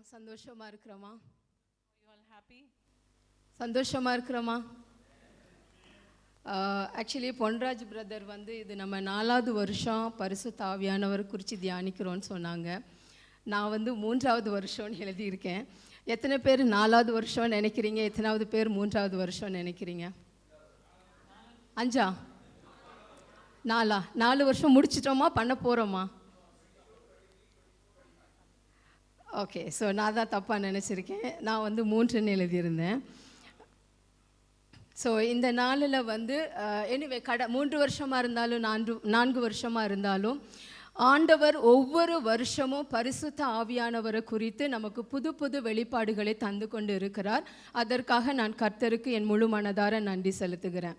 சந்தோஷமா இருக்கிறோமா? Happy? சந்தோஷமா இருக்கிறோமா? ஆக்சுவலி பொன்ராஜ் பிரதர் வந்து இது நம்ம நாலாவது வருஷம் பரிசு தாவியானவர் குறித்து தியானிக்கிறோன்னு சொன்னாங்க. நான் வந்து மூன்றாவது வருஷம்னு எழுதியிருக்கேன். எத்தனை பேர் நாலாவது வருஷம் நினைக்கிறீங்க? எத்தனாவது பேர் மூன்றாவது வருஷம் நினைக்கிறீங்க? அஞ்சா? நாலா? நாலு வருஷம் முடிச்சிட்டோமா? பண்ண போகிறோமா ஓகே ஸோ நான் தான் தப்பாக நினச்சிருக்கேன். நான் வந்து மூன்றுன்னு எழுதியிருந்தேன். ஸோ இந்த நாளில் வந்து எனிவே கட மூன்று வருஷமாக இருந்தாலும் நான்கு நான்கு வருஷமாக இருந்தாலும் ஆண்டவர் ஒவ்வொரு வருஷமும் பரிசுத்த ஆவியானவரை குறித்து நமக்கு புது புது வெளிப்பாடுகளை தந்து கொண்டு இருக்கிறார். அதற்காக நான் கர்த்தருக்கு என் முழு மனதார நன்றி செலுத்துகிறேன்.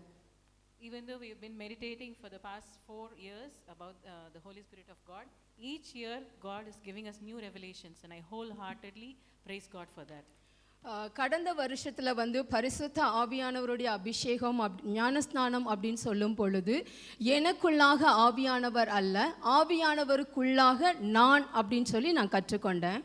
Even though we've been meditating for the past four years about uh, the Holy Spirit of God, each year God is giving us new revelations, and I wholeheartedly praise God for that. கடந்த வருஷத்தில் வந்து பரிசுத்த ஆவியானவருடைய அபிஷேகம் அப் ஞானஸ்நானம் அப்படின்னு சொல்லும் பொழுது எனக்குள்ளாக ஆவியானவர் அல்ல ஆவியானவருக்குள்ளாக நான் அப்படின்னு சொல்லி நான் கற்றுக்கொண்டேன்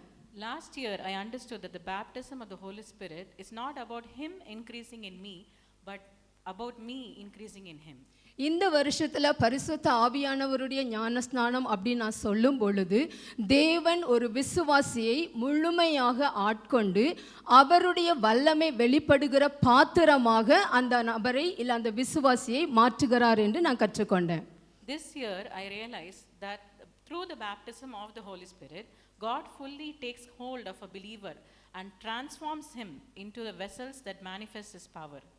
Last year, I understood that the baptism of the Holy Spirit is not about Him increasing in me, but about me increasing in Him. இந்த வருஷத்துல பரிசுத்த ஆவியானவருடைய ஞானஸ்நானம் அப்படின்னு நான் சொல்லும் பொழுது தேவன் ஒரு விசுவாசியை முழுமையாக ஆட்கொண்டு அவருடைய வல்லமை வெளிப்படுகிற பாத்திரமாக அந்த நபரை இல்லை அந்த விசுவாசியை மாற்றுகிறார் என்று நான் கற்றுக்கொண்டேன் This year, I realized that through the baptism of the Holy Spirit, God fully takes hold of a believer and transforms him into the vessels that manifest His power. அஹ்,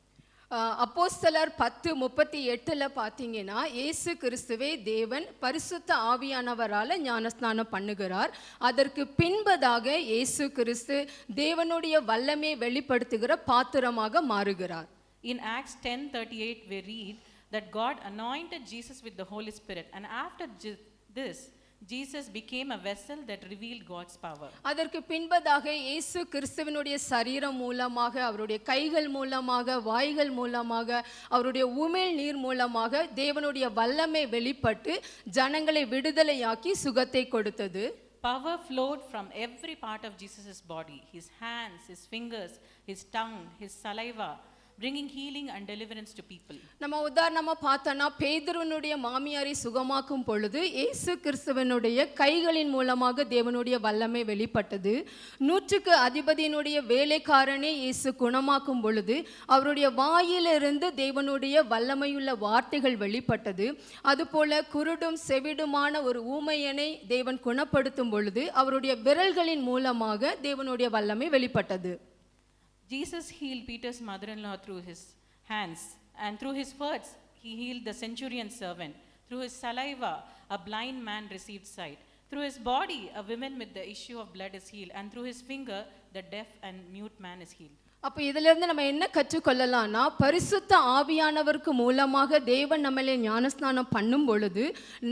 அப்போஸ்தலர் பத்து முப்பத்தி எட்டில் பார்த்தீங்கன்னா இயேசு கிறிஸ்துவே தேவன் பரிசுத்த ஆவியானவரால் ஞானஸ்நானம் பண்ணுகிறார். அதற்கு பின்பதாக இயேசு கிறிஸ்து தேவனுடைய வல்லமே வெளிப்படுத்துகிற பாத்திரமாக மாறுகிறார். In Acts 10:38, we read that God anointed Jesus with the Holy Spirit, and after after this, Jesus became a vessel that revealed God's power. அதற்கு பின்பதாக இயேசு கிறிஸ்துவனுடைய சரீரம் மூலமாக அவருடைய கைகள் மூலமாக வாய்கள் மூலமாக அவருடைய உமிழ் நீர் மூலமாக தேவனுடைய வல்லமை வெளிப்பட்டு ஜனங்களை விடுதலையாக்கி சுகத்தை கொடுத்தது Power flowed from every part of Jesus' body his hands, his fingers, his tongue, his saliva, bringing healing and deliverance to people. நம்ம உதாரணமா பார்த்தோன்னா பேதுருனுடைய மாமியாரை சுகமாக்கும் பொழுது இயேசு கிறிஸ்துவனுடைய கைகளின் மூலமாக தேவனுடைய வல்லமை வெளிப்பட்டது. நூற்றுக்கு அதிபதியினுடைய வேலைக்காரனே இயேசு குணமாக்கும் பொழுது அவருடைய வாயிலிருந்து தேவனுடைய வல்லமையுள்ள வார்த்தைகள் வெளிப்பட்டது. அதுபோல குருடும் செவிடுமான ஒரு ஊமையனை தேவன் குணப்படுத்தும் பொழுது அவருடைய விரல்களின் மூலமாக தேவனுடைய வல்லமை வெளிப்பட்டது. Jesus healed Peter's mother in law through his hands, and through his words, he healed the centurion servant. Through his saliva, a blind man received sight. Through his body, a woman with the issue of blood is healed. And through his finger, the deaf and mute man is healed. அப்போ இதிலிருந்து நம்ம என்ன கற்றுக்கொள்ளலாம்னா பரிசுத்த ஆவியானவருக்கு மூலமாக தேவன் நம்மளை ஞானஸ்நானம் பண்ணும் பொழுது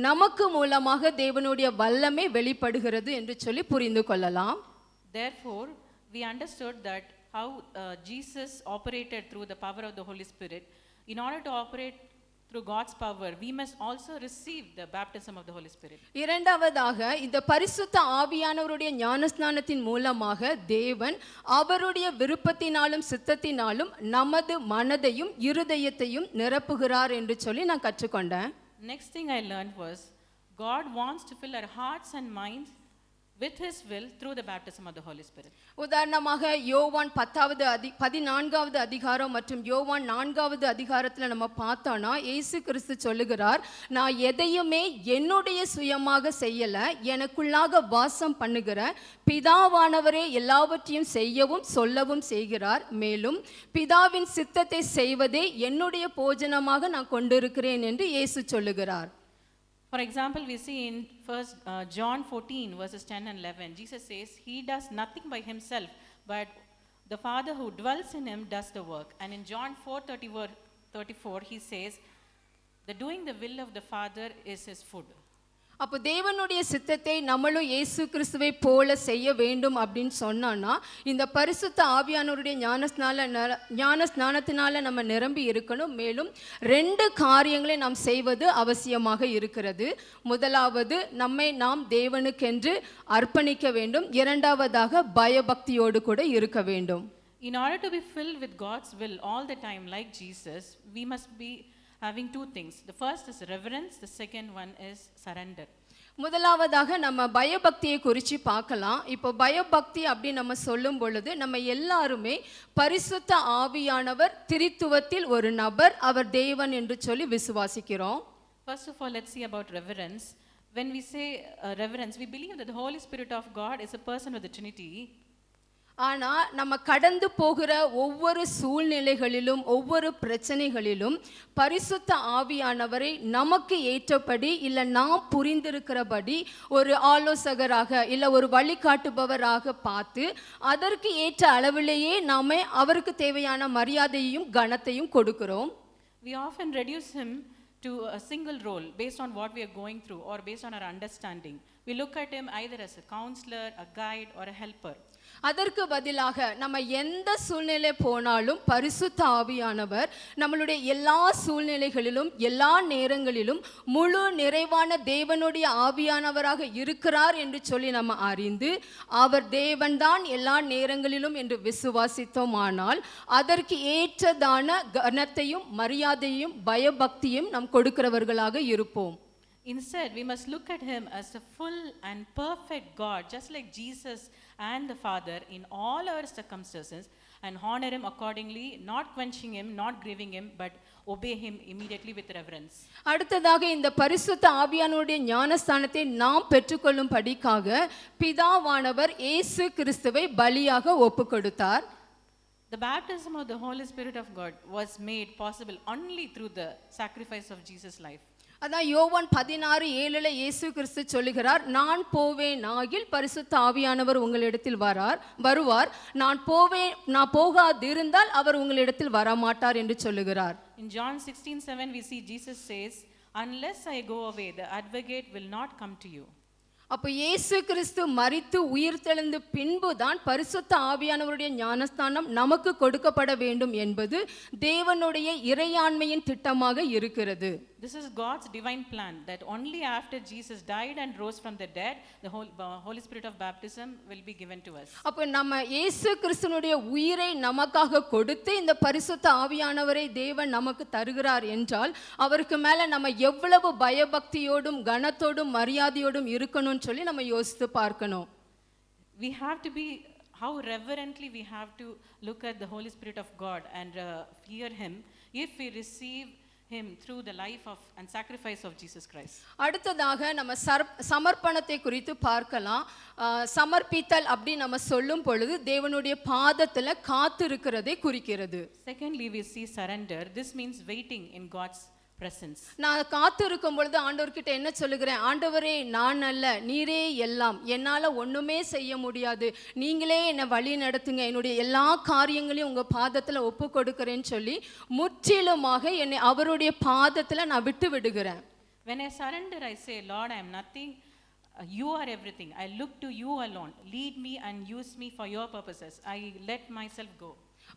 நமக்கு மூலமாக தேவனுடைய வல்லமை வெளிப்படுகிறது என்று சொல்லி புரிந்து கொள்ளலாம் Therefore, we understood that how uh, Jesus operated through the power of the Holy Spirit. In order to operate through God's power, we must also receive the baptism of the Holy Spirit. இரண்டாவதாக இந்த பரிசுத்த ஆவியானவருடைய ஞானஸ்நானத்தின் மூலமாக தேவன் அவருடைய விருப்பத்தினாலும் சித்தத்தினாலும் நமது மனதையும் இருதயத்தையும் நிரப்புகிறார் என்று சொல்லி நான் கற்றுக்கொண்டேன் Next thing I learned was God wants to fill our hearts and minds with His will through the baptism of the Holy Spirit. உதாரணமாக யோவான் பத்தாவது அதி பதினான்காவது அதிகாரம் மற்றும் யோவான் நான்காவது அதிகாரத்தில் நம்ம பார்த்தோன்னா இயேசு கிறிஸ்து சொல்லுகிறார் நான் எதையுமே என்னுடைய சுயமாக செய்யலை எனக்குள்ளாக வாசம் பண்ணுகிற பிதாவானவரே எல்லாவற்றையும் செய்யவும் சொல்லவும் செய்கிறார் மேலும் பிதாவின் சித்தத்தை செய்வதே என்னுடைய போஜனமாக நான் கொண்டிருக்கிறேன் என்று இயேசு சொல்லுகிறார் For example, we see in first uh, John 14 verses 10 and 11, Jesus says, He does nothing by himself, but the Father who dwells in him does the work. And in John 4 30 34, he says, The doing the will of the Father is his food. அப்போ தேவனுடைய சித்தத்தை நம்மளும் இயேசு கிறிஸ்துவை போல செய்ய வேண்டும் அப்படின்னு சொன்னோன்னா இந்த பரிசுத்த ஆவியானவருடைய ஞானஸ்நால ஞான ஸ்நானத்தினால நம்ம நிரம்பி இருக்கணும். மேலும் ரெண்டு காரியங்களை நாம் செய்வது அவசியமாக இருக்கிறது. முதலாவது நம்மை நாம் தேவனுக்கென்று அர்ப்பணிக்க வேண்டும். இரண்டாவதாக பயபக்தியோடு கூட இருக்க வேண்டும். In order to be filled with God's will all the time, like Jesus, we must be having two things. The first is reverence, the second one is surrender. முதலாவதாக நம்ம பயபக்தியை குறித்து பார்க்கலாம் இப்போ பயபக்தி அப்படி நம்ம சொல்லும் பொழுது நம்ம எல்லாருமே பரிசுத்த ஆவியானவர் திரித்துவத்தில் ஒரு நபர் அவர் தேவன் என்று சொல்லி விசுவாசிக்கிறோம் First of all, let's see about reverence. When we say uh, reverence, we believe that the Holy Spirit of God is a person of the Trinity. ஆனால் நம்ம கடந்து போகிற ஒவ்வொரு சூழ்நிலைகளிலும் ஒவ்வொரு பிரச்சனைகளிலும் பரிசுத்த ஆவியானவரை நமக்கு ஏற்றபடி இல்லை நாம் புரிந்திருக்கிறபடி ஒரு ஆலோசகராக இல்லை ஒரு வழிகாட்டுபவராக பார்த்து அதற்கு ஏற்ற அளவிலேயே நாம் அவருக்கு தேவையான மரியாதையும் கனத்தையும் கொடுக்கிறோம் we often reduce him to a single role based on what we are going through or based on our understanding. We look at him either as a counselor, a guide, or a helper. அதற்கு பதிலாக நம்ம எந்த சூழ்நிலை போனாலும் பரிசுத்த ஆவியானவர் நம்மளுடைய எல்லா சூழ்நிலைகளிலும் எல்லா நேரங்களிலும் முழு நிறைவான தேவனுடைய ஆவியானவராக இருக்கிறார் என்று சொல்லி நம்ம அறிந்து அவர் தேவன்தான் எல்லா நேரங்களிலும் என்று விசுவாசித்தோம் ஆனால் அதற்கு ஏற்றதான கனத்தையும் மரியாதையும் பயபக்தியும் நாம் கொடுக்கிறவர்களாக இருப்போம். Instead, we must look at him as a full and perfect God, just like Jesus and the Father in all our circumstances, and honor him accordingly, not quenching him, not grieving him, but obey him immediately with reverence. அடுத்ததாக இந்த பரிசுத்த ஆவியானுடைய ஞானஸ்தானத்தை நாம் பெற்றுக்கொள்ளும் படிக்காக பிதாவானவர் இயேசு கிறிஸ்துவை பலியாக ஒப்பு கொடுத்தார் The baptism of the Holy Spirit of God was made possible only through the sacrifice of Jesus' life. அதான் யோவான் பதினாறு ஏழுல இயேசு கிறிஸ்து சொல்லுகிறார் நான் போவேன் ஆகில் பரிசுத்த ஆவியானவர் உங்களிடத்தில் வரார் வருவார். நான் போவேன் நான் போகாதிருந்தால் அவர் உங்களிடத்தில் வரமாட்டார் என்று சொல்லுகிறார். In John 16 7, we see Jesus says, Unless I go away, the advocate will not come to you. அப்போ இயேசு கிறிஸ்து மரித்து உயிர்த்தெழுந்த பின்புதான் பரிசுத்த ஆவியானவருடைய ஞானஸ்தானம் நமக்கு கொடுக்கப்பட வேண்டும் என்பது தேவனுடைய இறையாண்மையின் திட்டமாக இருக்கிறது. This is God's divine plan that only after Jesus died and rose from the dead, the Hol- uh, Holy Spirit of baptism will be given to us. அப்போ நம்ம இயேசு கிறிஸ்துனுடைய உயிரை நமக்காக கொடுத்து இந்த பரிசுத்த ஆவியானவரை தேவன் நமக்கு தருகிறார் என்றால் அவருக்கு மேல நம்ம எவ்வளவு பயபக்தியோடும் கனத்தோடும் மரியாதையோடும் இருக்கணும்னு சொல்லி நம்ம யோசித்து பார்க்கணும் We have to be, how reverently we have to look at the Holy Spirit of God and uh, fear Him if we receive Him through the life of and sacrifice of Jesus Christ. அடுத்ததாக நம்ம சமர்ப்பணத்தை குறித்து பார்க்கலாம் சமர்ப்பித்தல் அப்படி நம்ம சொல்லும் பொழுது தேவனுடைய பாதத்துல காத்திருக்கிறதை குறிக்கிறது Secondly, we see surrender. This means waiting in God's presence. நான் காத்திருக்கும் பொழுது ஆண்டவர்கிட்ட என்ன சொல்லுகிறேன் ஆண்டவரே நான் அல்ல நீரே எல்லாம் என்னால் ஒன்றுமே செய்ய முடியாது நீங்களே என்னை வழி நடத்துங்க என்னுடைய எல்லா காரியங்களையும் உங்கள் பாதத்தில் ஒப்பு கொடுக்குறேன்னு சொல்லி முற்றிலுமாக என்னை அவருடைய பாதத்தில் நான் விட்டு விடுகிறேன் When I surrender, I say, Lord, I am nothing. You are everything. I look to you alone. Lead me and use me for your purposes. I let myself go.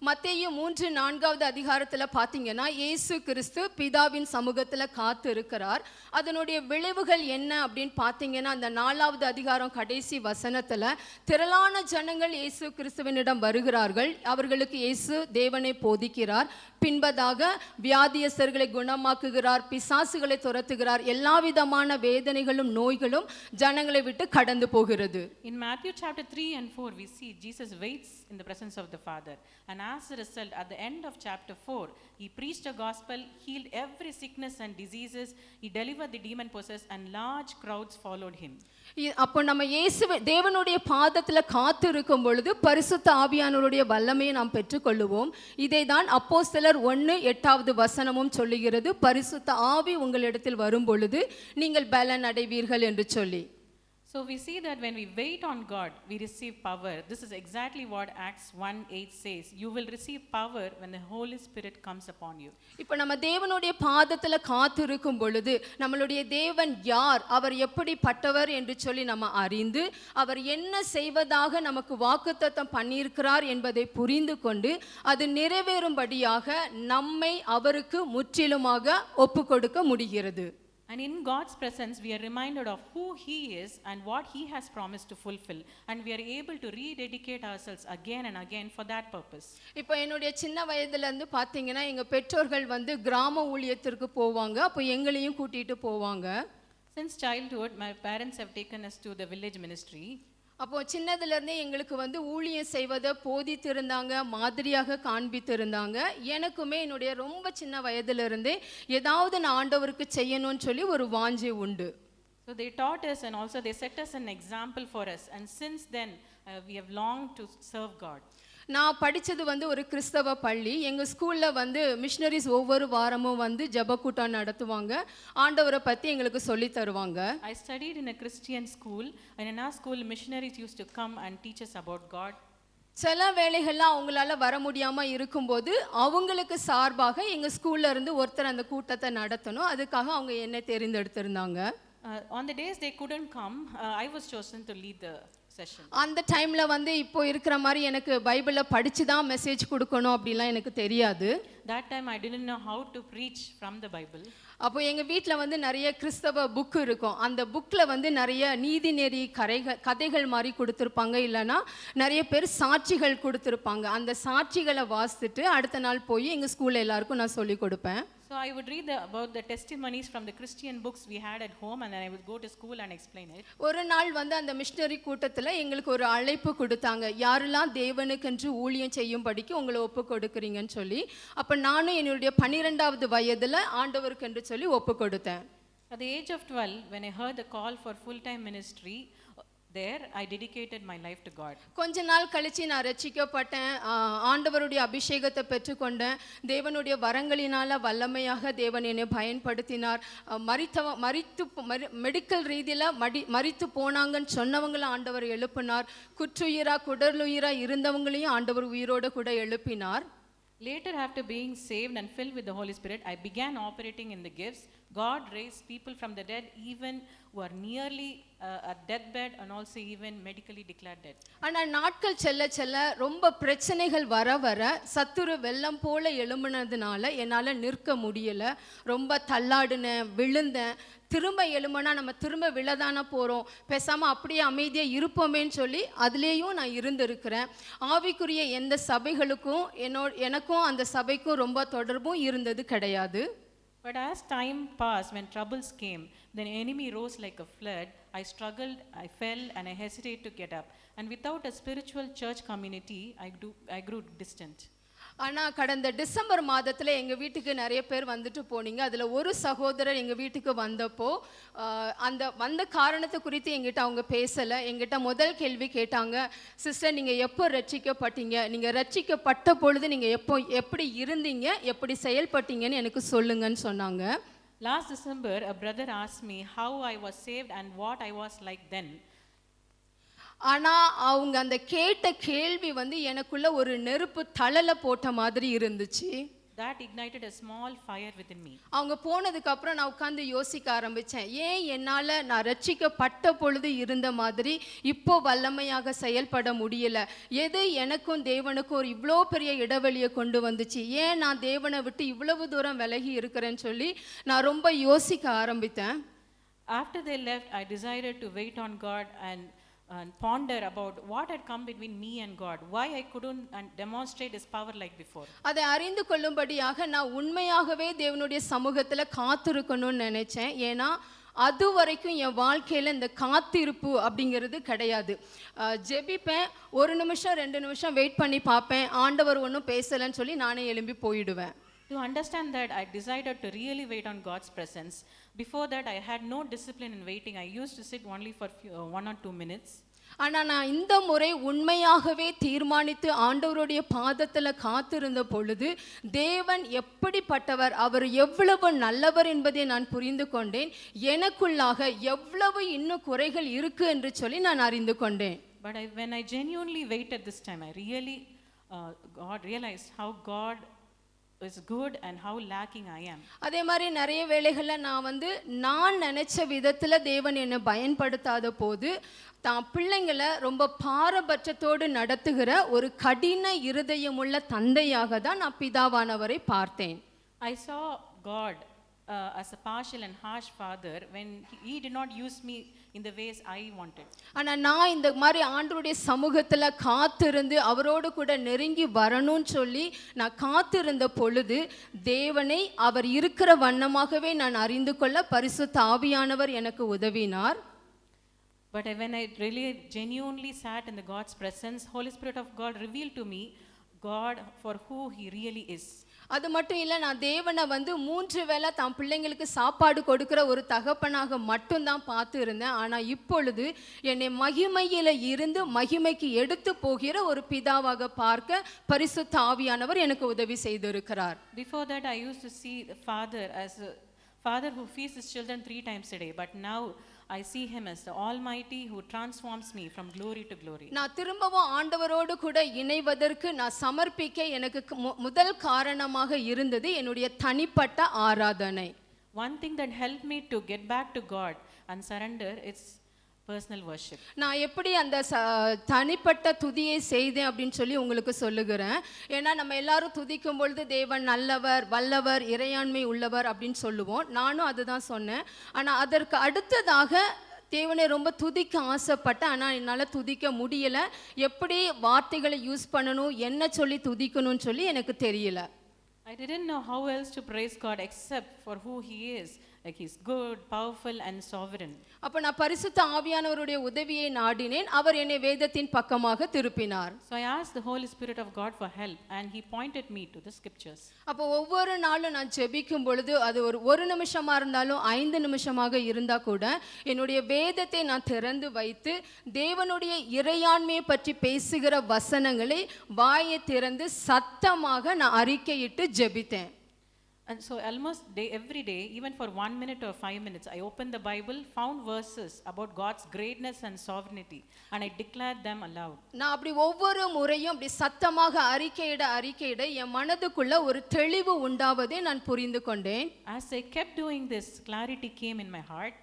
மத்தையும் மூன்று நான்காவது அதிகாரத்தில் பார்த்தீங்கன்னா இயேசு கிறிஸ்து பிதாவின் சமூகத்தில் காத்து இருக்கிறார் அதனுடைய விளைவுகள் என்ன அப்படின்னு பார்த்தீங்கன்னா அந்த நாலாவது அதிகாரம் கடைசி வசனத்தில் திரளான ஜனங்கள் இயேசு கிறிஸ்துவனிடம் வருகிறார்கள். அவர்களுக்கு இயேசு தேவனை போதிக்கிறார். பின்பதாக வியாதியஸ்தர்களை குணமாக்குகிறார் பிசாசுகளை துரத்துகிறார். எல்லா விதமான வேதனைகளும் நோய்களும் ஜனங்களை விட்டு கடந்து போகிறது. In Matthew chapter 3 and 4, we see Jesus waits in the presence of the Father. And as a result, at the end of chapter 4, he preached the gospel, healed every sickness and diseases, he delivered the demon possessed, and large crowds followed him. இ- அப்போ நம்ம இயேசு தேவனுடைய பாதத்தில் காத்து இருக்கும் பொழுது பரிசுத்த ஆவியானவருடைய வல்லமையை நாம் பெற்றுக்கொள்ளுவோம். இதை தான் அப்போ சிலர் ஒன்று எட்டாவது வசனமும் சொல்லுகிறது. பரிசுத்த ஆவி உங்களிடத்தில் வரும் பொழுது நீங்கள் பலன் அடைவீர்கள் என்று சொல்லி. So we see that when we wait on God, we receive power. This is exactly what Acts 1:8 says. You will receive power when the Holy Spirit comes upon you. இப்போ நம்ம தேவனுடைய பாதத்துல காத்திருக்கும் பொழுது நம்மளுடைய தேவன் யார் அவர் எப்படிப்பட்டவர் என்று சொல்லி நம்ம அறிந்து அவர் என்ன செய்வதாக நமக்கு வாக்குத்தத்தம் பண்ணியிருக்கிறார் என்பதை புரிந்து கொண்டு அது நிறைவேறும்படியாக நம்மை அவருக்கு முற்றிலுமாக ஒப்பு கொடுக்க முடிகிறது And in God's presence, we are reminded of who He is and what He has promised to fulfill. And we are able to rededicate ourselves again and again for that purpose. இப்போ என்னுடைய சின்ன வயதுல இருந்து பார்த்தீங்கன்னா எங்க பெற்றோர்கள் வந்து கிராம ஊழியத்திற்கு போவாங்க அப்போ எங்களையும் கூட்டிட்டு போவாங்க Since childhood, my parents have taken us to the village ministry. அப்போ சின்னதுலேருந்தே எங்களுக்கு வந்து ஊழியம் செய்வதை போதித்திருந்தாங்க மாதிரியாக காண்பித்திருந்தாங்க எனக்குமே என்னுடைய ரொம்ப சின்ன வயதுலருந்தே ஏதாவது நான் ஆண்டவருக்கு செய்யணும்னு சொல்லி ஒரு வாஞ்சி உண்டு So they taught us and also they set us an example for us. And since then, uh, we have longed to serve God. நான் படிச்சது வந்து ஒரு கிறிஸ்தவ பள்ளி. எங்க ஸ்கூல்ல வந்து மிஷினரிஸ் ஒவ்வொரு வாரமும் வந்து ஜெப கூட்டம் நடத்துவாங்க. ஆண்டவரை பத்தி எங்களுக்கு சொல்லி தருவாங்க. I studied in a Christian school, and in our school, missionaries used to come and teach us about God. சில வேளைகள்லாம் அவங்களால வர முடியாம இருக்கும்போது அவங்களுக்கு சார்பாக எங்க ஸ்கூல்ல இருந்து ஒருத்தர் அந்த கூட்டத்தை நடத்தணும். அதுக்காக அவங்க என்ன தேர்ந்தெடுத்திருந்தாங்க. On the days they couldn't come, uh, I was chosen to அந்த டைம்ல வந்து இப்போ இருக்கிற மாதிரி எனக்கு பைபிளை படிச்சு தான் மெசேஜ் கொடுக்கணும் அப்படிலாம் எனக்கு தெரியாது. That time, I didn't know how to preach from the Bible. அப்போ எங்க வீட்ல வந்து நிறைய கிறிஸ்தவ புக் இருக்கும். அந்த புக்ல வந்து நிறைய நீதிநெறி கரைகள் கதைகள் மாதிரி கொடுத்துருப்பாங்க. இல்லைன்னா நிறைய பேர் சாட்சிகள் கொடுத்துருப்பாங்க. அந்த சாட்சிகளை வாசித்துட்டு அடுத்த நாள் போய் எங்க ஸ்கூல்ல எல்லாருக்கும் நான் சொல்லி கொடுப்பேன். So I would read the, about the testimonies from the Christian books we had at home, and then I would go to school and explain it. ஒரு நாள் வந்து அந்த மிஷினரி கூட்டத்துல எங்களுக்கு ஒரு அழைப்பு கொடுத்தாங்க யாரெல்லாம் தேவனுக்கென்று ஊழியம் செய்யும்படிக்கு உங்களை ஒப்பு கொடுக்குறீங்கன்னு சொல்லி அப்ப நானும் என்னுடைய பன்னிரெண்டாவது வயதுல ஆண்டவருக்கென்று சொல்லி ஒப்பு கொடுத்தேன் At the age of 12, when I heard the call for full time ministry, there I dedicated my life to God. கொஞ்ச நாள் கழிச்சு நான் ரட்சிக்கப்பட்டேன். ஆண்டவருடைய அபிஷேகத்தை பெற்றுக்கொண்டேன். தேவனுடைய வரங்களினால வல்லமையாக தேவன் என்னை பயன்படுத்தினார். ஆ, மரித்தவ மரித்து மெடிக்கல் ரீதியில் மடி மரித்து போனாங்கன்னு சொன்னவங்கள ஆண்டவர் எழுப்பினார். குற்றுயிரா குடலுயிரா இருந்தவங்களையும் ஆண்டவர் உயிரோட கூட எழுப்பினார். Later, after being saved and filled with the Holy Spirit, I began operating in the gifts. God raised people from the dead, even who are nearly uh, at deathbed and also even medically declared dead. ஆனால் நாட்கள் செல்ல செல்ல ரொம்ப பிரச்சனைகள் வர வர சத்துரு வெள்ளம் போல எழும்புனதுனால என்னால் நிற்க முடியல. ரொம்ப தள்ளாடினேன் விழுந்தேன். திரும்ப எழும்புனா நம்ம திரும்ப விழதானே போகிறோம் பேசாமல் அப்படியே அமைதியாக இருப்போமேன்னு சொல்லி அதுலேயும் நான் இருந்திருக்கிறேன். ஆவிக்குரிய எந்த சபைகளுக்கும் என்னோ எனக்கும் அந்த சபைக்கும் ரொம்ப தொடர்பும் இருந்தது கிடையாது. But as time passed, when troubles came, the enemy rose like a flood. I struggled, I fell, and I hesitated to get up. And without a spiritual church community, I, do, I grew distant. ஆனால் கடந்த December மாதத்தில் எங்கள் வீட்டுக்கு நிறைய பேர் வந்துட்டு போனீங்க. அதில் ஒரு சகோதரர் எங்கள் வீட்டுக்கு வந்தப்போ அந்த வந்த காரணத்தை குறித்து எங்கிட்ட அவங்க பேசலை. எங்கிட்ட முதல் கேள்வி கேட்டாங்க சிஸ்டர் நீங்கள் எப்போ ரட்சிக்கப்பட்டீங்க? நீங்கள் ரட்சிக்கப்பட்ட பொழுது நீங்கள் எப்போ எப்படி இருந்தீங்க? எப்படி செயல்பட்டீங்கன்னு எனக்கு சொல்லுங்கன்னு சொன்னாங்க. Last December, a brother asked me how I was saved and what I was like then. ஆனால் அவங்க அந்த கேட்ட கேள்வி வந்து எனக்குள்ள ஒரு நெருப்பு தழலை போட்ட மாதிரி இருந்துச்சு. That ignited a small fire within me. அவங்க போனதுக்கு அப்புறம் நான் உட்காந்து யோசிக்க ஆரம்பிச்சேன். ஏன் என்னால நான் ரட்சிக்கப்பட்ட பொழுது இருந்த மாதிரி இப்போ வல்லமையாக செயல்பட முடியல? எது எனக்கும் தேவனுக்கும் ஒரு இவ்வளோ பெரிய இடைவெளியை கொண்டு வந்துச்சு? ஏன் நான் தேவனை விட்டு இவ்வளவு தூரம் விலகி இருக்கிறேன்னு சொல்லி நான் ரொம்ப யோசிக்க ஆரம்பித்தேன். After they left, I decided to wait on God and, and ponder about what had come between me and God, why I couldn't and demonstrate His power like before. அதை அறிந்து கொள்ளும்படியாக நான் உண்மையாகவே தேவனுடைய சமூகத்தில் காத்திருக்கணும்னு நினைச்சேன். ஏன்னா அது வரைக்கும் என் வாழ்க்கையில் இந்த காத்திருப்பு அப்படிங்கிறது கிடையாது. ஜெபிப்பேன். ஒரு நிமிஷம் ரெண்டு நிமிஷம் வெயிட் பண்ணி பார்ப்பேன். ஆண்டவர் ஒன்றும் பேசலைன்னு சொல்லி நானே எழும்பி போயிடுவேன். To understand that, I decided to really wait on God's presence. Before that, I had no discipline in waiting. I used to sit only for few, uh, one or two minutes. ஆனா நான் இந்த முறை உண்மையாகவே தீர்மானித்து ஆண்டவருடைய பாதத்துல காத்திருந்த பொழுது தேவன் எப்படிப்பட்டவர் அவர் எவ்வளவு நல்லவர் என்பதை நான் புரிந்து கொண்டேன் எனக்குள்ளாக எவ்வளவு இன்னும் குறைகள் இருக்கு என்று சொல்லி நான் அறிந்து கொண்டேன் But I, when I genuinely waited this time, I really, uh, God realized how God is good and how lacking I am. அதே மாதிரி நிறைய வேளைகளில் நான் வந்து நான் நினைச்ச விதத்துல தேவன் என்னை பயன்படுத்தாத போது தான் பிள்ளைங்களை ரொம்ப பாரபட்சத்தோடு நடத்துகிற ஒரு கடின இருதயமுள்ள தந்தையாக தான் நான் பிதாவானவரை பார்த்தேன் I saw God uh, as a partial and harsh father when he, he did not use me in the ways I wanted. ஆனா நான் இந்த மாதிரி ஆண்டவருடைய சமூகத்துல காத்திருந்து அவரோடு கூட நெருங்கி வரணும்னு சொல்லி நான் காத்திருந்த பொழுது தேவனை அவர் இருக்கிற வண்ணமாகவே நான் அறிந்து கொள்ள பரிசுத்த ஆவியானவர் எனக்கு உதவினார் But I- when I really genuinely sat in the God's presence, Holy Spirit of God revealed to me God for who He really is. அது மட்டும் இல்லை நான் தேவனை வந்து மூன்று வேளை தான் பிள்ளைங்களுக்கு சாப்பாடு கொடுக்குற ஒரு தகப்பனாக மட்டும்தான் பார்த்து இருந்தேன் ஆனால் இப்பொழுது என்னை மகிமையில் இருந்து மகிமைக்கு எடுத்து போகிற ஒரு பிதாவாக பார்க்க பரிசுத்த ஆவியானவர் எனக்கு உதவி செய்திருக்கிறார். Before that I use to see Father as Father a fees is children three times three but now I see Him as the Almighty who transforms me from glory to glory. நான் திரும்பவும் ஆண்டவரோடு கூட இணைவதற்கு நான் சமர்ப்பிக்க எனக்கு மு- முதல் காரணமாக இருந்தது என்னுடைய தனிப்பட்ட ஆராதனை One thing that helped me to get back to God and surrender is personal worship. நான் எப்படி அந்த தனிப்பட்ட துதியை செய்தேன் அப்படின்னு சொல்லி உங்களுக்கு சொல்லுகிறேன். ஏன்னா நம்ம எல்லாரும் துதிக்கும் பொழுது தேவன் நல்லவர் வல்லவர் இறையாண்மை உள்ளவர் அப்படின்னு சொல்லுவோம். நானும் அதுதான் சொன்னேன். ஆனால் அதற்கு அடுத்ததாக தேவனை ரொம்ப துதிக்க ஆசைப்பட்டேன். ஆனால் என்னால் துதிக்க முடியலை. எப்படி வார்த்தைகளை யூஸ் பண்ணணும் என்ன சொல்லி துதிக்கணும்னு சொல்லி எனக்கு தெரியல. I didn't know how else to praise God except for who He is. Like He's good, powerful, and sovereign. அப்போ நான் பரிசுத்த ஆவியானவருடைய உதவியை நாடினேன் அவர் என்னை வேதத்தின் பக்கமாக திருப்பினார் So I asked the Holy Spirit of God for help, and He pointed me to the scriptures. அப்போ ஒவ்வொரு நாளும் நான் ஜெபிக்கும் பொழுது அது ஒரு ஒரு நிமிஷமா இருந்தாலும் ஐந்து நிமிஷமாக இருந்தா கூட என்னுடைய வேதத்தை நான் திறந்து வைத்து தேவனுடைய இறையாண்மையை பற்றி பேசுகிற வசனங்களை வாயை திறந்து சத்தமாக நான் அறிக்கையிட்டு ஜெபித்தேன் And so almost day, every day, even for one minute or five minutes, I opened the Bible, found verses about God's greatness and sovereignty, and I declared them aloud. நான் அப்படி ஒவ்வொரு முறையும் அப்படி சத்தமாக அறிக்கையிட அறிக்கையிட என் மனதுக்குள்ள ஒரு தெளிவு உண்டாவதை நான் புரிந்து கொண்டேன் As I kept doing this, clarity came in my heart.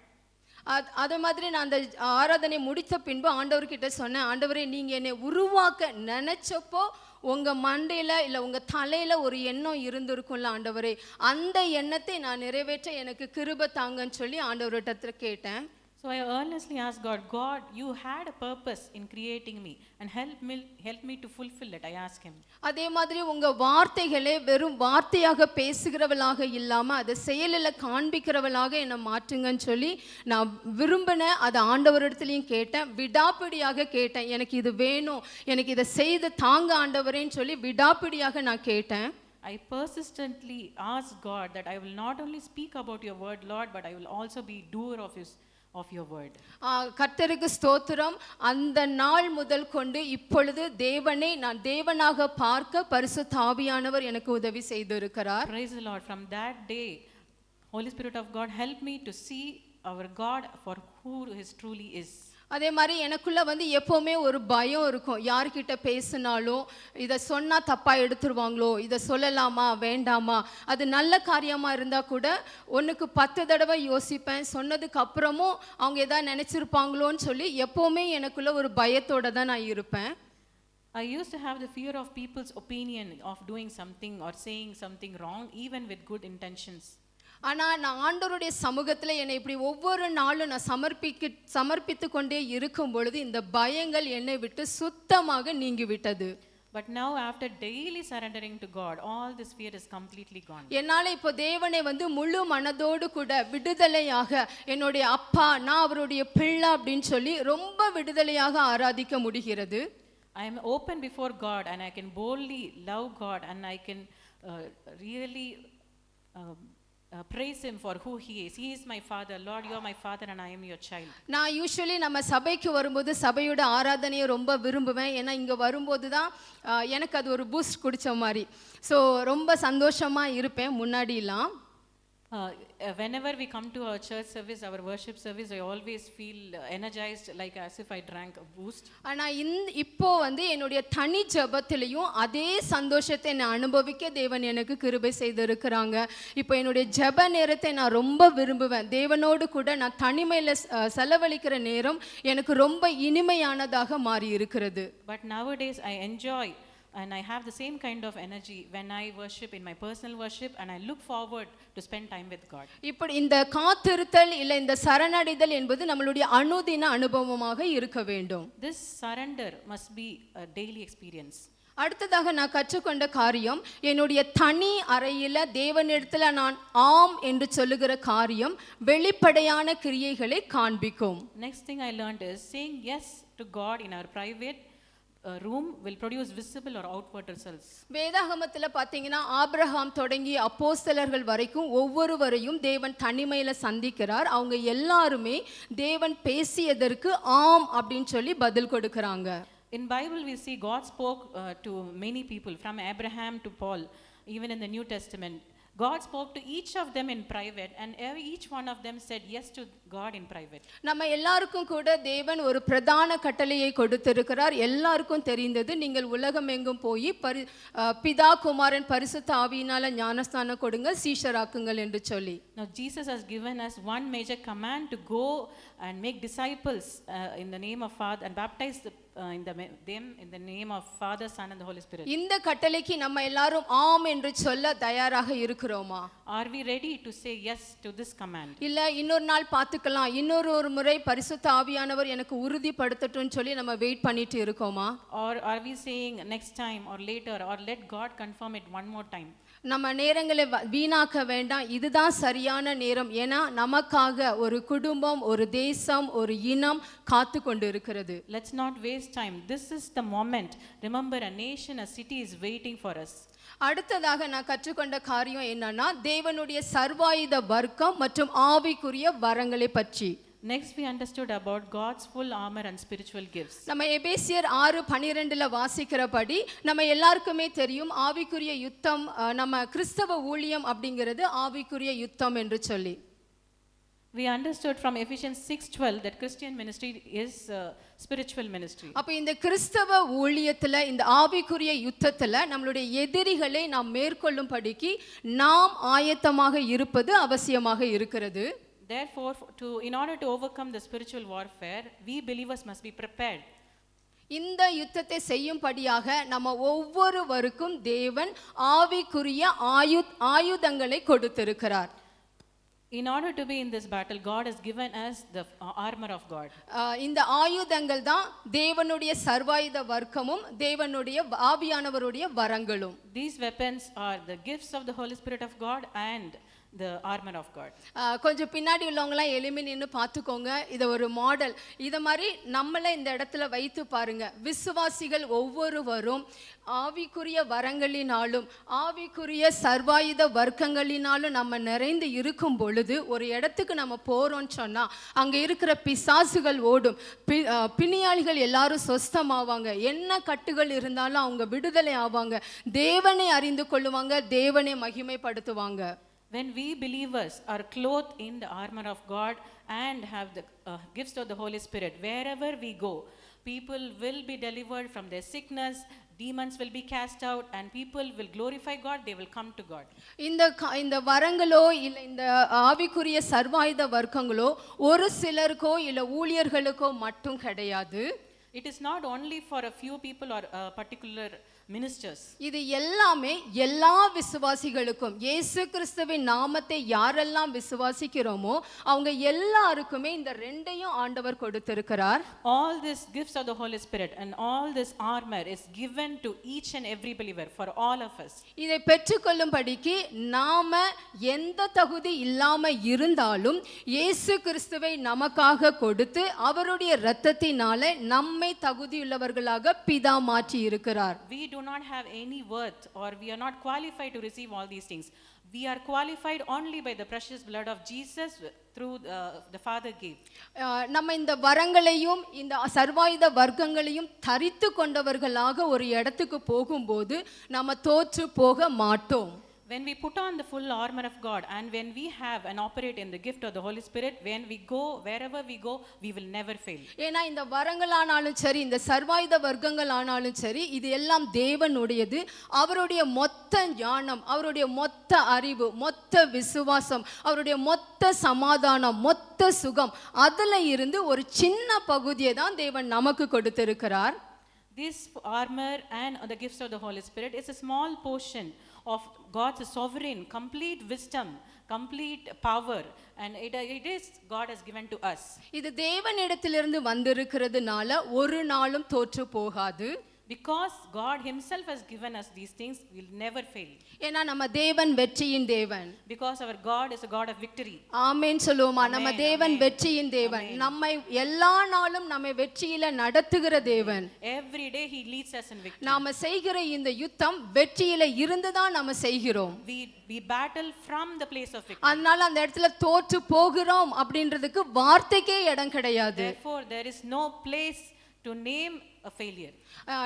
அது அது மாதிரி நான் அந்த ஆராதனை முடித்த பின்பு ஆண்டவர்கிட்ட சொன்னேன் ஆண்டவரே நீங்க என்னை உருவாக்க நினைச்சப்போ உங்கள் மண்டையில் இல்லை உங்கள் தலையில் ஒரு எண்ணம் இருந்திருக்கும்ல ஆண்டவரே. அந்த எண்ணத்தை நான் நிறைவேற்ற எனக்கு கிருப தாங்கன்னு சொல்லி ஆண்டவர்கிட்ட கேட்டேன். So I earnestly asked God, God, you had a purpose in creating me, and help me, help me to fulfill it. I asked Him. அதே மாதிரி உங்க வார்த்தைகளே வெறும் வார்த்தையாக பேசுகிறவளாக இல்லாம அதை செயலில் காண்பிக்கிறவளாக என்னை மாற்றுங்கன்னு சொல்லி நான் விரும்பினேன் அதை ஆண்டவரிடத்துலையும் கேட்டேன் விடாப்பிடியாக கேட்டேன் எனக்கு இது வேணும் எனக்கு இதை செய்து தாங்க ஆண்டவரேன்னு சொல்லி விடாப்பிடியாக நான் கேட்டேன் I persistently asked God that I will not only speak about your word, Lord, but I will also be doer of his of your word. ஆ, கர்த்தருக்கு ஸ்தோத்திரம் அந்த நாள் முதல் கொண்டு இப்பொழுது தேவனை நான் தேவனாக பார்க்க பரிசுத்த ஆவியானவர் எனக்கு உதவி செய்திருக்கிறார் Praise the Lord. From that day, Holy Spirit of God helped me to see our God for who He truly is. அதே மாதிரி எனக்குள்ளே வந்து எப்போவுமே ஒரு பயம் இருக்கும். யார்கிட்ட பேசினாலும் இதை சொன்னால் தப்பாக எடுத்துருவாங்களோ இதை சொல்லலாமா வேண்டாமா? அது நல்ல காரியமாக இருந்தால் கூட ஒன்றுக்கு பத்து தடவை யோசிப்பேன். சொன்னதுக்கு அப்புறமும் அவங்க எதாவது நினச்சிருப்பாங்களோன்னு சொல்லி எப்போவுமே எனக்குள்ளே ஒரு பயத்தோடு தான் நான் இருப்பேன். I used to have the fear of people's opinion of doing something or saying something wrong, even with good intentions. ஆனா நான் ஆண்டவருடைய சமூகத்துல என்னை இப்படி ஒவ்வொரு நாளும் நான் சமர்ப்பிக்க சமர்ப்பித்து கொண்டே இருக்கும் பொழுது இந்த பயங்கள் என்னை விட்டு சுத்தமாக நீங்கி விட்டது But now, after daily surrendering to God, all this fear is completely gone. என்னால இப்போ தேவனை வந்து முழு மனதோடு கூட விடுதலையாக என்னுடைய அப்பா நான் அவருடைய பிள்ளை அப்படின்னு சொல்லி ரொம்ப விடுதலையாக ஆராதிக்க முடிகிறது I am open before God and I can boldly love God and I can uh, really um, uh, Uh, praise Him for who He is. He is my Father. Lord, you are my Father, and I am your child. நான் usually நம்ம சபைக்கு வரும்போது சபையோட ஆராதனையை ரொம்ப விரும்புவேன் ஏன்னா இங்கே வரும்போது தான் uh, எனக்கு அது ஒரு பூஸ்ட் குடிச்ச மாதிரி ஸோ ரொம்ப சந்தோஷமாக இருப்பேன் முன்னாடிலாம் Uh, whenever we come to our church service, our worship service, I always feel energized, like as if I drank a boost. இந் இப்போ வந்து என்னுடைய தனி ஜெபத்திலையும் அதே சந்தோஷத்தை நான் அனுபவிக்க தேவன் எனக்கு கிருபை செய்திருக்கிறாங்க. இப்போ என்னுடைய ஜெப நேரத்தை நான் ரொம்ப விரும்புவேன். தேவனோடு கூட நான் தனிமையில் செலவழிக்கிற நேரம் எனக்கு ரொம்ப இனிமையானதாக மாறி இருக்கிறது But nowadays, I enjoy and I have the same kind of energy when I worship in my personal worship, and I look forward to spend time with God. இப்படி இந்த காத்திருத்தல் இல்லை இந்த சரணடைதல் என்பது நம்மளுடைய அனுதின அனுபவமாக இருக்க வேண்டும் This surrender must be a daily experience. அடுத்ததாக நான் கற்றுக்கொண்ட காரியம் என்னுடைய தனி அறையில தேவனிடத்துல நான் ஆம் என்று சொல்லுகிற காரியம் வெளிப்படையான கிரியைகளை காண்பிக்கும் Next thing I learned is saying yes to God in our private uh, room will produce visible or outward results. வேதாகமத்துல பாத்தீங்கன்னா ஆபிரகாம் தொடங்கி அப்போஸ்தலர்கள் வரைக்கும் ஒவ்வொருவரையும் தேவன் தனிமையில சந்திக்கிறார் அவங்க எல்லாருமே தேவன் பேசியதற்கு ஆம் அப்படின்னு சொல்லி பதில் கொடுக்கறாங்க In Bible, we see God spoke uh, to many people, from Abraham to Paul, even in the New Testament. God spoke to each of them in private, and each one of them said yes to God in private. நம்ம எல்லாருக்கும் கூட தேவன் ஒரு பிரதான கட்டளையை கொடுத்திருக்கிறார் எல்லாருக்கும் தெரிந்தது நீங்கள் உலகம் எங்கும் போய் பரி பிதா குமாரன் பரிசுத்த ஆவியினால ஞானஸ்தானம் கொடுங்க சீஷராக்குங்கள் என்று சொல்லி Now, Jesus has given us one major command to go and make disciples uh, in the name of Father and baptize the, uh, in the, ma- them in the name of Father, Son, and the Holy Spirit. இந்த கட்டளைக்கு நம்ம எல்லாரும் ஆம் என்று சொல்ல தயாராக இருக்கிறோமா Are we ready to say yes to this command? இல்ல இன்னொரு நாள் பார்த்துக்கலாம் இன்னொரு ஒரு முறை பரிசுத்த ஆவியானவர் எனக்கு உறுதிப்படுத்தட்டும்னு சொல்லி நம்ம வெயிட் பண்ணிட்டு இருக்கோமா Or are we saying next time or later or let God confirm it one more time? நம்ம நேரங்களை வ- வீணாக்க வேண்டாம் இதுதான் சரியான நேரம் ஏன்னா நமக்காக ஒரு குடும்பம் ஒரு தேசம் ஒரு இனம் காத்து கொண்டு இருக்கிறது Let's not waste time. This is the moment. Remember, a nation, a city is waiting for us. அடுத்ததாக நான் கற்றுக்கொண்ட காரியம் என்னன்னா தேவனுடைய சர்வாயுத வர்க்கம் மற்றும் ஆவிக்குரிய வரங்களை பற்றி Next, we understood about God's full armor and spiritual gifts. நம்ம எபேசியர் ஆறு பனிரெண்டுல வாசிக்கிறபடி நம்ம எல்லாருக்குமே தெரியும் ஆவிக்குரிய யுத்தம் நம்ம கிறிஸ்தவ ஊழியம் அப்படிங்கிறது ஆவிக்குரிய யுத்தம் என்று சொல்லி We understood from Ephesians 6:12 that Christian ministry is uh, spiritual ministry. அப்ப இந்த கிறிஸ்தவ ஊழியத்துல இந்த ஆவிக்குரிய யுத்தத்துல நம்மளுடைய எதிரிகளை நாம் மேற்கொள்ளும்படிக்கு நாம் ஆயத்தமாக இருப்பது அவசியமாக இருக்கிறது Therefore, to in order to overcome the spiritual warfare, we believers must be prepared. இந்த யுத்தத்தை செய்யும்படியாக நம்ம ஒவ்வொருவருக்கும் தேவன் ஆவிக்குரிய ஆயு ஆயுதங்களை கொடுத்திருக்கிறார் In order to be in this battle, God has given us the uh, armor of God. இந்த ஆயுதங்கள் தான் தேவனுடைய சர்வாயுத வர்க்கமும் தேவனுடைய ஆவியானவருடைய வரங்களும் These weapons are the gifts of the Holy Spirit of God and the armor of God. கொஞ்சம் பின்னாடி உள்ளவங்களாம் எளிமை நின்று பார்த்துக்கோங்க. இதை ஒரு மாடல் இதை மாதிரி நம்மளை இந்த இடத்துல வைத்து பாருங்க. விசுவாசிகள் ஒவ்வொருவரும் ஆவிக்குரிய வரங்களினாலும் ஆவிக்குரிய சர்வாயுத வர்க்கங்களினாலும் நம்ம நிறைந்து இருக்கும் பொழுது ஒரு இடத்துக்கு நம்ம போறோம்னு சொன்னா அங்க இருக்கிற பிசாசுகள் ஓடும். பி பிணியாளிகள் எல்லாரும் சொஸ்தமாவாங்க. என்ன கட்டுகள் இருந்தாலும் அவங்க விடுதலை ஆவாங்க. தேவனை அறிந்து கொள்ளுவாங்க தேவனை மகிமைப்படுத்துவாங்க. When we believers are clothed in the armor of God and have the uh, gifts of the Holy Spirit, wherever we go, people will be delivered from their sickness, demons will be cast out, and people will glorify God, they will come to God. இந்த இந்த வரங்களோ இல்லை இந்த ஆவிக்குரிய சர்வாயுத வர்க்கங்களோ ஒரு சிலருக்கோ இல்லை ஊழியர்களுக்கோ மட்டும் கிடையாது It is not only for a few people or uh, particular ministers. இது எல்லாமே எல்லா விசுவாசிகளுக்கும் இயேசு கிறிஸ்துவின் நாமத்தை யாரெல்லாம் விசுவாசிக்கிறோமோ அவங்க எல்லாருக்குமே இந்த ரெண்டையும் ஆண்டவர் கொடுத்திருக்கிறார் All these gifts of the Holy Spirit and all this armor is given to each and every believer, for all of us. இதை பெற்றுக்கொள்ளும்படிக்கு நாம எந்த தகுதி இல்லாம இருந்தாலும் இயேசு கிறிஸ்துவை நமக்காக கொடுத்து அவருடைய இரத்தத்தினால நம்மை தகுதியுள்ளவர்களாக பிதா மாற்றி இருக்கிறார் We do do not have any worth or we are not qualified to receive all these things. We are qualified only by the precious blood of Jesus through the, the Father gave. நம்ம இந்த வரங்களையும் இந்த சர்வாயுத வர்க்கங்களையும் தரித்து கொண்டவர்களாக ஒரு இடத்துக்கு போகும்போது நம்ம தோற்று போக மாட்டோம் When we put on the full armor of God and when we have and operate in the gift of the Holy Spirit, when we go, wherever we go, we will never fail. ஏன்னா இந்த வரங்களானாலும் சரி இந்த சர்வாயுத வர்க்கங்கள் ஆனாலும் சரி இது எல்லாம் தேவனுடையது அவருடைய மொத்த ஞானம் அவருடைய மொத்த அறிவு மொத்த விசுவாசம் அவருடைய மொத்த சமாதானம் மொத்த சுகம் அதுல இருந்து ஒரு சின்ன பகுதியை தான் தேவன் நமக்கு கொடுத்திருக்கிறார் This armor and the gifts of the Holy Spirit is a small portion of God's sovereign, complete wisdom, complete power, and it, it is God has given to us. இது தேவனிடத்திலிருந்து வந்திருக்கிறதுனால ஒரு நாளும் தோற்று போகாது Because God Himself has given us these things, we'll never fail. ஏன்னா நம்ம தேவன் வெற்றியின் தேவன் Because our God is a God of victory. ஆமேன் சொல்லுவோமா நம்ம தேவன் வெற்றியின் தேவன் நம்மை எல்லா நாளும் நம்மை வெற்றியில நடத்துகிற தேவன் Every day He leads us in victory. நாம செய்கிற இந்த யுத்தம் வெற்றியில இருந்து தான் நம்ம செய்கிறோம் We, we battle from the place of victory. அதனால அந்த இடத்துல தோற்று போகிறோம் அப்படின்றதுக்கு வார்த்தைக்கே இடம் கிடையாது Therefore, there is no place to name a failure.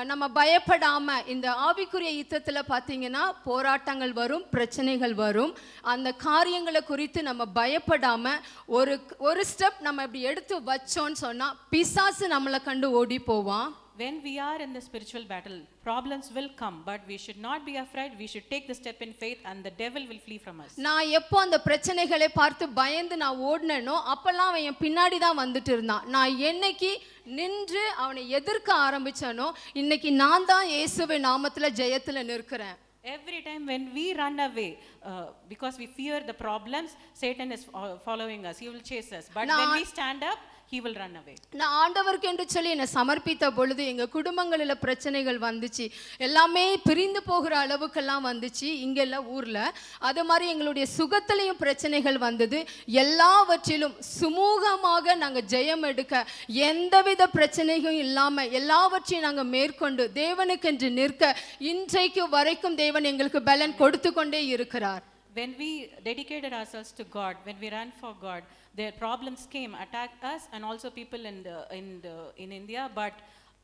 நம்ம பயப்படாம இந்த ஆவிக்குரிய யுத்தத்தில் பார்த்தீங்கன்னா போராட்டங்கள் வரும் பிரச்சனைகள் வரும் அந்த காரியங்களை குறித்து நம்ம பயப்படாம ஒரு ஒரு ஸ்டெப் நம்ம இப்படி எடுத்து வச்சோன்னு சொன்னால் பிசாசு நம்மளை கண்டு ஓடி போவான் When we are in the spiritual battle, problems will come, but we should not be afraid. We should take the step in faith, and the devil will flee from us. நான் எப்போ அந்த பிரச்சனைகளை பார்த்து பயந்து நான் ஓடினேனோ அப்பெல்லாம் அவன் என் பின்னாடி தான் வந்துட்டு இருந்தான் நான் என்னைக்கு நின்று அவனை எதிர்க்க ஆரம்பிச்சேனோ இன்னைக்கு நான் தான் இயேசுவை நாமத்துல ஜெயத்துல நிற்கிறேன் Every time when we run away, uh, because we fear the problems, Satan is uh, following us. He will chase us. But when we stand up, he will run away. நான் ஆண்டவருக்கு என்று சொல்லி என்னை சமர்ப்பித்த பொழுது எங்க குடும்பங்களில் பிரச்சனைகள் வந்துச்சு. எல்லாமே பிரிந்து போகிற அளவுக்கெல்லாம் வந்துச்சு. இங்கெல்லாம் ஊர்ல. அது மாதிரி எங்களுடைய சுகத்திலையும் பிரச்சனைகள் வந்தது. எல்லாவற்றிலும் சுமூகமாக நாங்க ஜெயம் எடுக்க எந்தவித பிரச்சனையும் இல்லாம எல்லாவற்றையும் நாங்க மேற்கொண்டு தேவனுக்கென்று நிற்க இன்றைக்கு வரைக்கும் தேவன் எங்களுக்கு பலன் கொடுத்து கொண்டே இருக்கிறார். When we dedicated ourselves to God, when we ran for God, their problems came, attacked us, and also people in the, in the, in India. But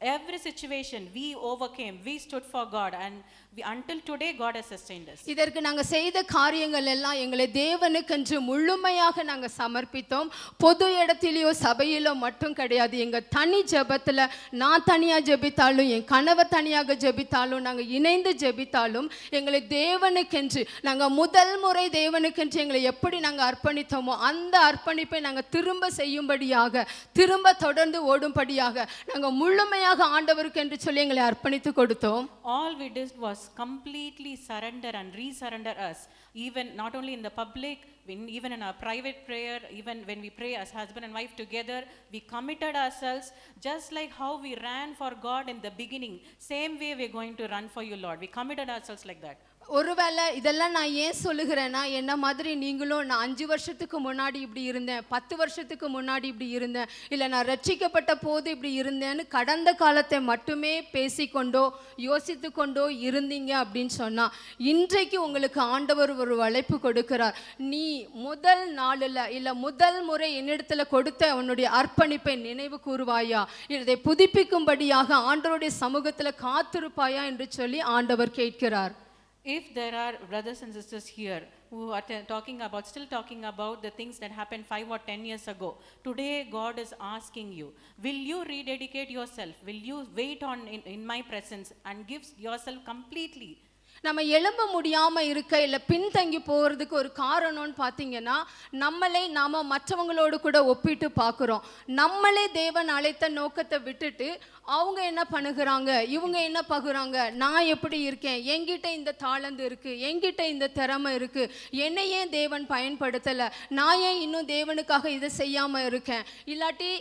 every situation we overcame. We stood for God, and we, until today, God has sustained us. இதற்கு நாங்க செய்த காரியங்கள் எல்லாம் எங்களை தேவனுக்கென்று முழுமையாக நாங்க சமர்ப்பித்தோம் பொது இடத்திலேயோ சபையிலோ மட்டும் கிடையாது எங்க தனி ஜெபத்துல நான் தனியா ஜெபித்தாலும் என் கணவர் தனியாக ஜெபித்தாலும் நாங்க இணைந்து ஜெபித்தாலும் எங்களை தேவனுக்கென்று நாங்க முதல் முறை தேவனுக்கென்று எங்களை எப்படி நாங்க அர்ப்பணித்தோமோ அந்த அர்ப்பணிப்பை நாங்க திரும்ப செய்யும்படியாக திரும்ப தொடர்ந்து ஓடும்படியாக நாங்க முழுமையாக ஆண்டவருக்கு என்று சொல்லி எங்களை அர்ப்பணித்து கொடுத்தோம் All we did was completely surrender and resurrender us, even not only in the public, when, even in our private prayer, even when we pray as husband and wife together, we committed ourselves just like how we ran for God in the beginning. Same way we're going to run for you, Lord. We committed ourselves like that. ஒருவேளை இதெல்லாம் நான் ஏன் சொல்லுகிறேன்னா என்ன மாதிரி நீங்களும் நான் அஞ்சு வருஷத்துக்கு முன்னாடி இப்படி இருந்தேன் பத்து வருஷத்துக்கு முன்னாடி இப்படி இருந்தேன் இல்லை நான் ரட்சிக்கப்பட்ட போது இப்படி இருந்தேன்னு கடந்த காலத்தை மட்டுமே பேசிக்கொண்டோ யோசித்து கொண்டோ இருந்தீங்க அப்படின்னு சொன்னால் இன்றைக்கு உங்களுக்கு ஆண்டவர் ஒரு அழைப்பு கொடுக்கிறார். நீ முதல் நாளில் இல்லை முதல் முறை என்னிடத்துல கொடுத்த உன்னுடைய அர்ப்பணிப்பை நினைவு கூறுவாயா? இதை புதுப்பிக்கும்படியாக ஆண்டவருடைய சமூகத்தில் காத்திருப்பாயா என்று சொல்லி ஆண்டவர் கேட்கிறார். If there are brothers and sisters here who are talking about, still talking about the things that happened five or ten years ago, today God is asking you, will you rededicate yourself? Will you wait on in, in my presence and give yourself completely? நம்ம எழும்ப முடியாமல் இருக்க இல்லை பின்தங்கி போகிறதுக்கு ஒரு காரணம்னு பார்த்தீங்கன்னா நம்மளே நாம் மற்றவங்களோடு கூட ஒப்பிட்டு பார்க்குறோம் நம்மளே தேவன் அழைத்த நோக்கத்தை விட்டுட்டு அவங்க என்ன பண்ணுகிறாங்க? இவங்க என்ன பகுறாங்க? நான் எப்படி இருக்கேன்? என்கிட்ட இந்த தாளந்து இருக்குது என்கிட்ட இந்த திறமை இருக்குது என்னை ஏன் தேவன் பயன்படுத்தலை? நான் ஏன் இன்னும் தேவனுக்காக இதை செய்யாமல் இருக்கேன்? இல்லாட்டி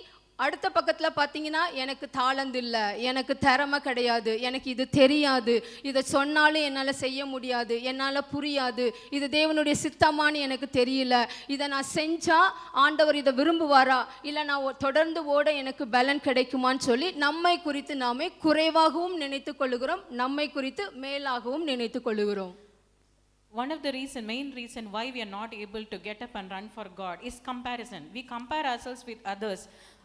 அடுத்த பக்கத்தில் பார்த்தீங்கன்னா எனக்கு தாளந்து இல்லை எனக்கு திறமை கிடையாது எனக்கு இது தெரியாது இதை சொன்னாலும் என்னால் செய்ய முடியாது என்னால் புரியாது இது தேவனுடைய சித்தமான்னு எனக்கு தெரியல இதை நான் செஞ்சால் ஆண்டவர் இதை விரும்புவாரா? இல்லை நான் தொடர்ந்து ஓட எனக்கு பலன் கிடைக்குமான்னு சொல்லி நம்மை குறித்து நாமே குறைவாகவும் நினைத்து கொள்ளுகிறோம் நம்மை குறித்து மேலாகவும் நினைத்து கொள்ளுகிறோம். One of the reason, main reason why we are not able to get up and run for God is comparison. We compare ourselves with others.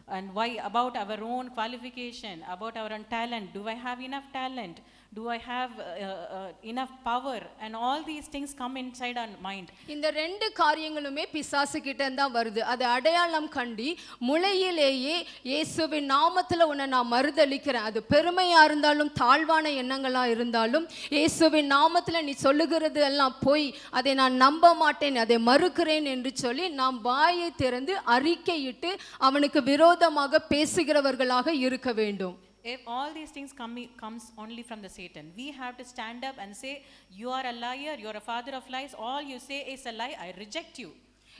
And why about our own qualification, about our own talent. Do I have enough talent? Do I have uh, uh, uh, enough power? And all these things come inside our mind. இந்த ரெண்டு காரியங்களுமே பிசாசு கிட்ட தான் வருது அது அடையாளம் கண்டி முளையிலேயே இயேசுவின் நாமத்துல உன்னை நான் மறுதளிக்கிறேன் அது பெருமையா இருந்தாலும் தாழ்வான எண்ணங்களா இருந்தாலும் இயேசுவின் நாமத்துல நீ சொல்லுகிறது எல்லாம் போய் அதை நான் நம்ப மாட்டேன் அதை மறுக்கிறேன் என்று சொல்லி நாம் வாயை திறந்து அறிக்கையிட்டு அவனுக்கு விரோதமாக பேசுகிறவர்களாக இருக்க வேண்டும் If all these things come, comes only from the Satan, we have to stand up and say, You are a liar, you are a father of lies, all you say is a lie, I reject you.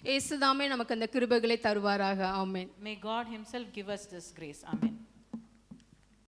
இயேசுதாமே நமக்கு அந்த கிருபைகளை தருவாராக ஆமென் May God Himself give us this grace. Amen.